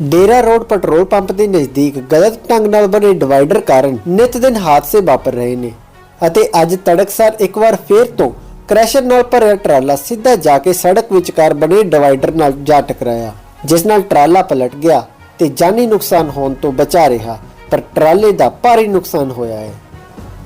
ਡੇਰਾ road petrol pump ਦੇ ਨਜ਼ਦੀਕ ਗਲਤ ਢੰਗ ਨਾਲ ਬਣੇ ਡਿਵਾਈਡਰ ਕਾਰਨ ਨਿਤ ਦਿਨ ਹਾਦਸੇ ਵਾਪਰ ਰਹੇ ਨੇ ਅਤੇ ਅੱਜ ਤੜਕਸਾਰ ਇੱਕ ਵਾਰ ਫੇਰ ਤੋਂ ਕ੍ਰੈਸ਼ਰ ਨਾਲ ਭਰਿਆ ਟਰਾਲਾ ਸਿੱਧਾ ਜਾ ਕੇ ਸੜਕ ਵਿਚਕਾਰ ਬਣੇ ਡਿਵਾਈਡਰ ਨਾਲ ਜਾ ਟਕਰਾਇਆ, ਜਿਸ ਨਾਲ ਟਰਾਲਾ ਪਲਟ ਗਿਆ ਤੇ ਜਾਨੀ ਨੁਕਸਾਨ ਹੋਣ ਤੋਂ ਬਚਾ ਰਿਹਾ, ਪਰ ਟਰਾਲੇ ਦਾ ਭਾਰੀ ਨੁਕਸਾਨ ਹੋਇਆ ਹੈ।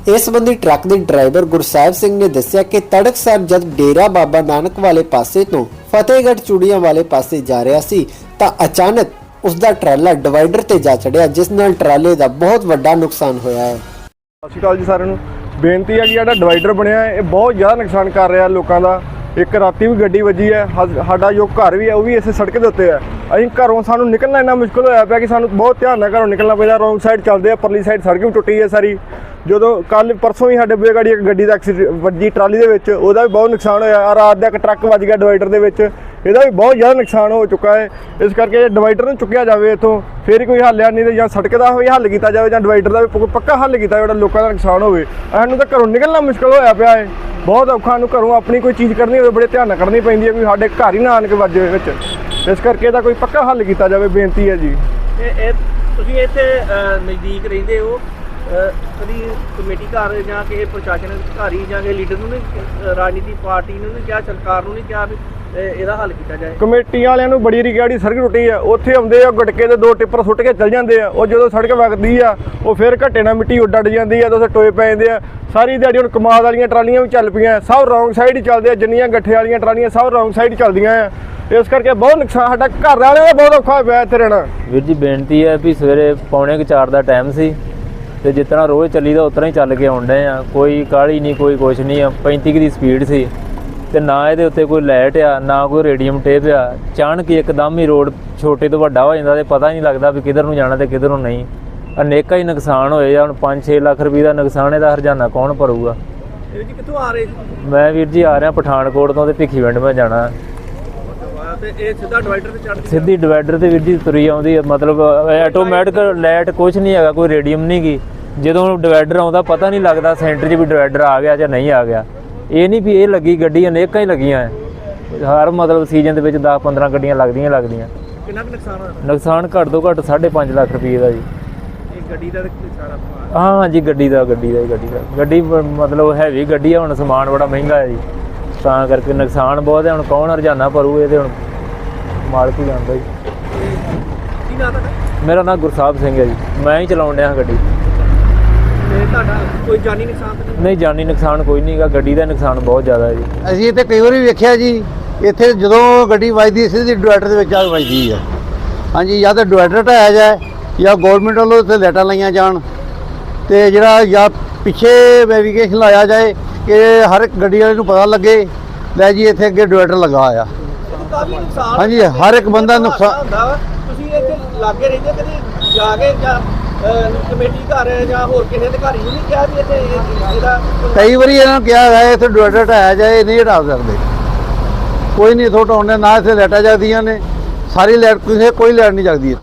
ਇਸ ਸੰਬੰਧੀ ਟਰੱਕ ਦੇ ਡਰਾਈਵਰ ਗੁਰਸਾਹਿਬ ਸਿੰਘ ਨੇ ਦੱਸਿਆ ਕਿ ਤੜਕਸਾਰ ਜਦ ਡੇਰਾ ਬਾਬਾ ਨਾਨਕ ਵਾਲੇ ਪਾਸੇ ਤੋਂ ਫਤਿਹਗੜ੍ਹ ਚੂੜੀਆਂ ਵਾਲੇ ਪਾਸੇ ਜਾ ਰਿਹਾ ਸੀ, ਤਾਂ ਅਚਾਨਕ ਉਸ ਦਾ ਟਰਾਲਾ ਡਿਵਾਈਡਰ ਤੇ ਜਾ ਚੜਿਆ ਜਿਸ ਨਾਲ ਟਰਾਲੇ ਦਾ ਬਹੁਤ ਵੱਡਾ ਨੁਕਸਾਨ ਹੋਇਆ ਹੈ। ਸਤਿ ਸ਼੍ਰੀ ਅਕਾਲ ਜੀ ਸਾਰਿਆਂ ਨੂੰ। ਬੇਨਤੀ ਹੈ ਕਿ ਜਿਹੜਾ ਡਿਵਾਈਡਰ ਬਣਿਆ ਹੈ, ਇਹ ਬਹੁਤ ਜ਼ਿਆਦਾ ਨੁਕਸਾਨ ਕਰ ਰਿਹਾ ਲੋਕਾਂ ਦਾ। ਇੱਕ ਰਾਤੀ ਵੀ ਗੱਡੀ ਵੱਜੀ ਹੈ ਹਾ- ਸਾਡਾ ਜੋ ਘਰ ਵੀ ਹੈ ਉਹ ਵੀ ਇਸੇ ਸੜਕ ਦੇ ਉੱਤੇ ਹੈ। ਅਸੀਂ ਘਰੋਂ ਸਾਨੂੰ ਨਿਕਲਣਾ ਇੰਨਾ ਮੁਸ਼ਕਲ ਹੋਇਆ ਪਿਆ ਕਿ ਸਾਨੂੰ ਬਹੁਤ ਧਿਆਨ ਨਾਲ ਘਰੋਂ ਨਿਕਲਣਾ ਪੈਂਦਾ ਰੋਂਗ ਸਾਈਡ ਚੱਲਦੇ ਆ ਪਰਲੀ ਸਾਈਡ ਸੜਕ ਵੀ ਟੁੱਟੀ ਹੈ ਸਾਰੀ। ਜਦੋਂ ਕੱਲ ਪਰਸੋਂ ਹੀ ਸਾਡੇ ਬੂਹੇ ਗਾੜੀ ਇੱਕ ਗੱਡੀ ਦਾ ਐਕਸੀਡੈਂਟ ਵੱਜੀ ਟਰਾਲੀ ਦੇ ਵਿੱਚ, ਉਹਦਾ ਵੀ ਬਹੁਤ ਨੁਕਸਾਨ ਹੋਇਆ। ਆਹ ਰਾਤ ਦਾ ਇੱਕ ਟਰੱਕ ਵੱਜ ਗਿਆ ਡਿਵਾਈਡਰ ਦੇ ਵਿੱਚ। ਇਹਦਾ ਵੀ ਬਹੁਤ ਜ਼ਿਆਦਾ ਨੁਕਸਾਨ ਹੋ ਚੁੱਕਾ ਹੈ। ਇਸ ਕਰਕੇ ਡਿਵਾਈਡਰ ਨੂੰ ਚੁੱਕਿਆ ਜਾਵੇ ਇੱਥੋਂ, ਫਿਰ ਹੀ ਕੋਈ ਹੱਲ ਆ ਨਹੀਂ ਤੇ ਜਾਂ ਸੜਕ ਦਾ ਹੋਵੇ ਹੱਲ ਕੀਤਾ ਜਾਵੇ ਜਾਂ ਡਿਵਾਈਡਰ ਦਾ ਵੀ ਪੱਕਾ ਹੱਲ ਕੀਤਾ ਜਾਵੇ ਜਿਹੜਾ ਲੋਕਾਂ ਦਾ ਨੁਕਸਾਨ ਹੋਵੇ। ਸਾਨੂੰ ਤਾਂ ਘਰੋਂ ਨਿਕਲਣਾ ਮੁਸ਼ਕਲ ਹੋਇਆ ਪਿਆ ਹੈ। ਬਹੁਤ ਔਖਾ ਨੂੰ ਘਰੋਂ ਆਪਣੀ ਕੋਈ ਚੀਜ਼ ਕਰਨੀ ਹੋਵੇ, ਬੜੇ ਧਿਆਨ ਨਾਲ ਕਰਨੀ ਪੈਂਦੀ ਹੈ ਵੀ ਸਾਡੇ ਘਰ ਹੀ ਨਾ ਆਣ ਕੇ ਵੱਜੇ ਵਿੱਚ। ਇਸ ਕਰਕੇ ਇਹਦਾ ਕੋਈ ਪੱਕਾ ਹੱਲ ਕੀਤਾ ਜਾਵੇ, ਬੇਨਤੀ ਹੈ ਜੀ। ਇਹ ਤੁਸੀਂ ਇੱਥੇ ਨਜ਼ਦੀਕ ਰਹਿੰਦੇ ਹੋ। ਕਦੀ ਕਮੇਟੀ ਘਰ ਜਾਂ ਕਿਸੇ ਪ੍ਰਸ਼ਾਸਨ ਅਧਿਕਾਰੀ ਜਾਂ ਕਿਸੇ ਲੀਡਰ ਨੂੰ ਨਹੀਂ ਰਾਜਨੀਤੀ ਪਾਰਟੀ ਨੂੰ ਨਹੀਂ ਕਿਹਾ ਸਰਕਾਰ ਨੂੰ ਨਹੀਂ ਕਿਹਾ ਵੀ ਇਹ- ਇਹਦਾ ਹੱਲ ਕੀਤਾ ਜਾਏ। ਕਮੇਟੀ ਵਾਲਿਆਂ ਨੂੰ ਬੜੀ ਰਿਗਾੜੀ ਸੜਕ ਟੁੱਟੀ ਆ। ਉੱਥੇ ਆਉਂਦੇ ਆ ਗਟਕੇ ਦੇ ਦੋ ਟਿੱਪਰ ਸੁੱਟ ਕੇ ਚੱਲ ਜਾਂਦੇ ਆ। ਉਹ ਜਦੋਂ ਸੜਕ ਵਗਦੀ ਆ ਉਹ ਫਿਰ ਘੱਟੇ ਨਾਲ ਮਿੱਟੀ ਉੱਡ ਅੱਡ ਜਾਂਦੀ ਆ ਤੇ ਟੋਏ ਪੈ ਜਾਂਦੇ ਆ। ਸਾਰੀ ਦਿਹਾੜੀ ਹੁਣ ਕਮਾਦ ਵਾਲੀਆਂ ਟਰਾਲੀਆਂ ਵੀ ਚੱਲ ਪਈਆਂ। ਸਭ ਰੌਂਗ ਸਾਈਡ ਹੀ ਚੱਲਦੇ ਆ ਜਿੰਨੀਆਂ ਗੱਠੇ ਵਾਲੀਆਂ ਟਰਾਲੀਆਂ ਸਭ ਰੌਂਗ ਸਾਈਡ ਚੱਲਦੀਆਂ ਆ। ਇਸ ਕਰਕੇ ਬਹੁਤ ਨੁਕਸਾਨ ਸਾਡਾ ਘਰ ਵਾਲਿਆਂ ਦਾ ਬਹੁਤ ਔਖਾ ਹੋਇਆ ਪਿਆ ਇੱਥੇ ਰਹਿਣਾ। ਵੀਰ ਜੀ ਬੇਨਤੀ ਹੈ ਵੀ ਸਵੇਰੇ ਪੌਣੇ ਕੁ ਚਾਰ ਦਾ ਟਾਈਮ ਸੀ। ਤੇ ਜਿਤਨਾ ਰੋਜ਼ ਚੱਲੀਦਾ ਉਤਨਾ ਹੀ ਚੱਲ ਕੇ ਆਉਂਦੇ ਆ। ਕੋਈ ਕਾਹਲੀ ਨਹੀਂ ਕੋਈ ਕੁਛ ਨਹੀਂ ਆ। 35 ਕੁ ਦੀ ਸਪੀਡ ਸੀ। ਤੇ ਨਾ ਇਹਦੇ ਉੱਤੇ ਕੋਈ ਲਾਈਟ ਆ ਨਾ ਕੋਈ ਰੇਡੀਅਮ ਟੇਪ ਆ। ਅਚਾਨਕ ਇੱਕਦਮ ਹੀ ਰੋਡ ਛੋਟੇ ਤੋਂ ਵੱਡਾ ਹੋ ਜਾਂਦਾ ਤੇ ਪਤਾ ਨਹੀਂ ਲੱਗਦਾ ਵੀ ਕਿੱਧਰ ਨੂੰ ਜਾਣਾ ਤੇ ਕਿੱਧਰ ਨੂੰ ਨਹੀਂ। ਅਨੇਕਾਂ ਹੀ ਨੁਕਸਾਨ ਹੋਏ ਆ। ਹੁਣ 5-6 ਲੱਖ ਰੁਪਏ ਦਾ ਨੁਕਸਾਨ ਇਹਦਾ ਹਰਜਾਨਾ ਕੌਣ ਭਰੂਗਾ? ਇਹ ਜੀ ਕਿੱਥੋਂ ਆ ਰਹੇ? ਮੈਂ ਵੀਰ ਜੀ ਆ ਰਿਹਾ ਪਠਾਨਕੋਟ ਤੋਂ ਤੇ ਭਿੱਖੀਵਿੰਡ ਮੈਂ ਜਾਣਾ। ਤੇ ਇਹ ਸਿੱਧਾ ਡਿਵਾਈਡਰ ਤੇ ਚੜ੍ਹ ਕੇ ਸਿੱਧੀ ਡਿਵਾਈਡਰ ਤੇ ਵੀਰ ਜੀ ਤੁਰੀ ਆਉਂਦੀ ਹੈ ਮਤਲਬ ਆਟੋਮੈਟਿਕ ਲਾਈਟ ਕੁਝ ਨਹੀਂ ਹੈਗਾ ਕੋਈ ਰੇਡੀਅਮ ਨਹੀਂ ਗੀ। ਜਦੋਂ ਡਿਵਾਈਡਰ ਆਉਂਦਾ ਪਤਾ ਨਹੀਂ ਲੱਗਦਾ ਸੈਂਟਰ 'ਚ ਵੀ ਡਿਵਾਈਡਰ ਆ ਗਿਆ ਜਾਂ ਨਹੀਂ ਆ ਗਿਆ। ਇਹ ਨਹੀਂ ਵੀ ਇਹ ਲੱਗੀ ਗੱਡੀ ਅਨੇਕਾਂ ਹੀ ਲੱਗੀਆਂ। ਹਰ ਮਤਲਬ ਸੀਜ਼ਨ ਦੇ ਵਿੱਚ 10 15 ਗੱਡੀਆਂ ਲੱਗਦੀਆਂ ਲੱਗਦੀਆਂ। ਕਿੰਨਾ ਕੁ ਨੁਕਸਾਨ ਹੋਇਆ? ਨੁਕਸਾਨ ਘੱਟ ਤੋਂ ਘੱਟ 5.5 ਲੱਖ ਰੁਪਏ ਦਾ ਜੀ। ਇਹ ਗੱਡੀ ਦਾ ਸਾਰਾ। ਹਾਂ ਜੀ ਗੱਡੀ ਦਾ ਗੱਡੀ ਦਾ ਗੱਡੀ ਦਾ। ਗੱਡੀ ਮਤਲਬ ਹੈਵੀ ਗੱਡੀ ਆ ਹੁਣ ਸਮਾਨ ਬੜਾ ਮਹਿੰਗਾ ਹੈ ਜੀ। ਤਾਂ ਕਰਕੇ ਨੁਕਸਾਨ ਬਹੁਤ ਹੈ ਹੁਣ ਕੌਣ ਹਰਜਾਨਾ ਭਰੂ ਇਹਦੇ ਹੁਣ ਮਾਲਕ ਹੀ ਜਾਣਦਾ ਜੀ। ਕੀ ਨਾਂ ਤੁਹਾਡਾ? ਮੇਰਾ ਨਾਮ ਗੁਰਸਾਹਿਬ ਸਿੰਘ ਹੈ ਜੀ। ਮੈਂ ਹੀ ਚਲਾਉਣ ਡਿਆ ਗੱਡੀ। ਤੇ ਤੁਹਾਡਾ ਕੋਈ ਜਾਨੀ ਨੁਕਸਾਨ ਤਾਂ ਨਹੀਂ ਨਹੀਂ ਜਾਨੀ ਨੁਕਸਾਨ ਕੋਈ ਨਹੀਂਗਾ ਗੱਡੀ ਦਾ ਨੁਕਸਾਨ ਬਹੁਤ ਜ਼ਿਆਦਾ ਹੈ ਜੀ। ਅਸੀਂ ਇੱਥੇ ਕਈ ਵਾਰੀ ਵੇਖਿਆ ਜੀ ਇੱਥੇ ਜਦੋਂ ਗੱਡੀ ਵੱਜਦੀ ਸਿੱਧੀ ਡਿਵਾਈਡਰ ਦੇ ਵਿੱਚ ਆ ਕੇ ਵੱਜਦੀ ਹੈ। ਹਾਂਜੀ ਜਾਂ ਤਾਂ ਡਿਵਾਈਡਰ ਢਾਇਆ ਜਾਏ ਜਾਂ ਗਵਰਨਮੈਂਟ ਵੱਲੋਂ ਇੱਥੇ ਲਾਈਟਾਂ ਲਾਈਆਂ ਜਾਣ। ਤੇ ਜਿਹੜਾ ਜਾਂ ਪਿੱਛੇ ਵੈਰੀਫਿਕੇਸ਼ਨ ਲਾਇਆ ਜਾਏ ਕਿ ਹਰ ਇੱਕ ਗੱਡੀ ਵਾਲੇ ਨੂੰ ਪਤਾ ਲੱਗੇ ਲੈ ਜੀ ਇੱਥੇ ਅੱਗੇ ਡਿਵਾਈਡਰ ਲੱਗਾ ਆ ਕਾਫੀ ਨੁਕਸਾਨ ਹਾਂਜੀ, ਹਰ ਇੱਕ ਬੰਦਾ ਨੁਕਸਾਨ-। ਤੁਸੀਂ ਇੱਥੇ ਲਾਗੇ ਰਹਿੰਦੇ ਕਦੀ ਜਾ ਕੇ ਜਾਂ ਕਮੇਟੀ ਘਰ ਜਾਂ ਹੋਰ ਕਿਸੇ ਅਧਿਕਾਰੀ ਨੂੰ ਨਹੀਂ ਕਿਹਾ ਵੀ ਇੱਥੇ ਇਹ- ਇਹਦਾ ਕਈ ਵਾਰੀ ਇਹਨਾਂ ਨੂੰ ਕਿਹਾ ਹੈ ਇੱਥੇ ਡਿਵਾਈਡਰ ਢਾਇਆ ਜਾਏ ਨਹੀਂ ਹਟਾ ਸਕਦੇ ਕੋਈ ਨਹੀਂ ਇੱਥੋਂ ਹਟਾਉਂਦੇ ਨਾ ਇੱਥੇ ਲਾਈਟਾਂ ਜਗਦੀਆਂ ਨੇ ਸਾਰੀ ਲਾਈਟ ਕਿਸੇ ਕੋਈ ਲਾਈਟ ਨਹੀਂ ਜਗਦੀ